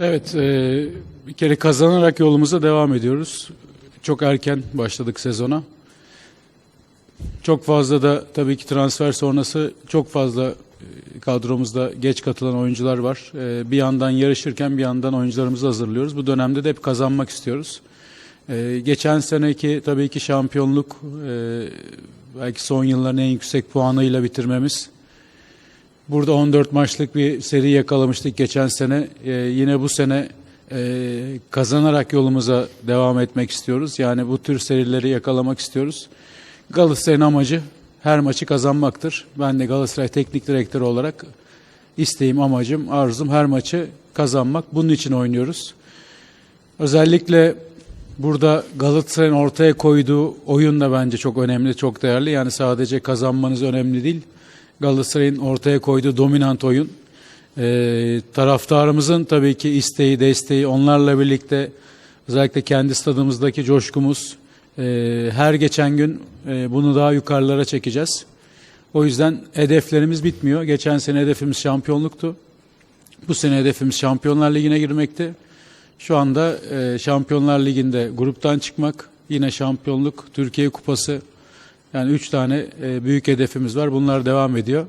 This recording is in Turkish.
Evet, e, bir kere kazanarak yolumuza devam ediyoruz. Çok erken başladık sezona. Çok fazla da tabii ki transfer sonrası çok fazla e, kadromuzda geç katılan oyuncular var. E, Bir yandan yarışırken bir yandan oyuncularımızı hazırlıyoruz. Bu dönemde de hep kazanmak istiyoruz. E, Geçen seneki tabii ki şampiyonluk e, belki son yılların en yüksek puanıyla bitirmemiz Burada 14 maçlık bir seri yakalamıştık geçen sene. Ee, yine bu sene e, kazanarak yolumuza devam etmek istiyoruz. Yani bu tür serileri yakalamak istiyoruz. Galatasaray'ın amacı her maçı kazanmaktır. Ben de Galatasaray Teknik Direktörü olarak isteğim, amacım, arzum her maçı kazanmak. Bunun için oynuyoruz. Özellikle burada Galatasaray'ın ortaya koyduğu oyun da bence çok önemli, çok değerli. Yani sadece kazanmanız önemli değil. Galatasaray'ın ortaya koyduğu dominant oyun. Ee, taraftarımızın tabii ki isteği, desteği, onlarla birlikte özellikle kendi stadımızdaki coşkumuz. e, her geçen gün e, bunu daha yukarılara çekeceğiz. O yüzden hedeflerimiz bitmiyor. Geçen sene hedefimiz şampiyonluktu. Bu sene hedefimiz Şampiyonlar Ligi'ne girmekti. Şu anda e, Şampiyonlar Ligi'nde gruptan çıkmak, yine şampiyonluk, Türkiye Kupası. Yani üç tane e, büyük hedefimiz var. Bunlar devam ediyor.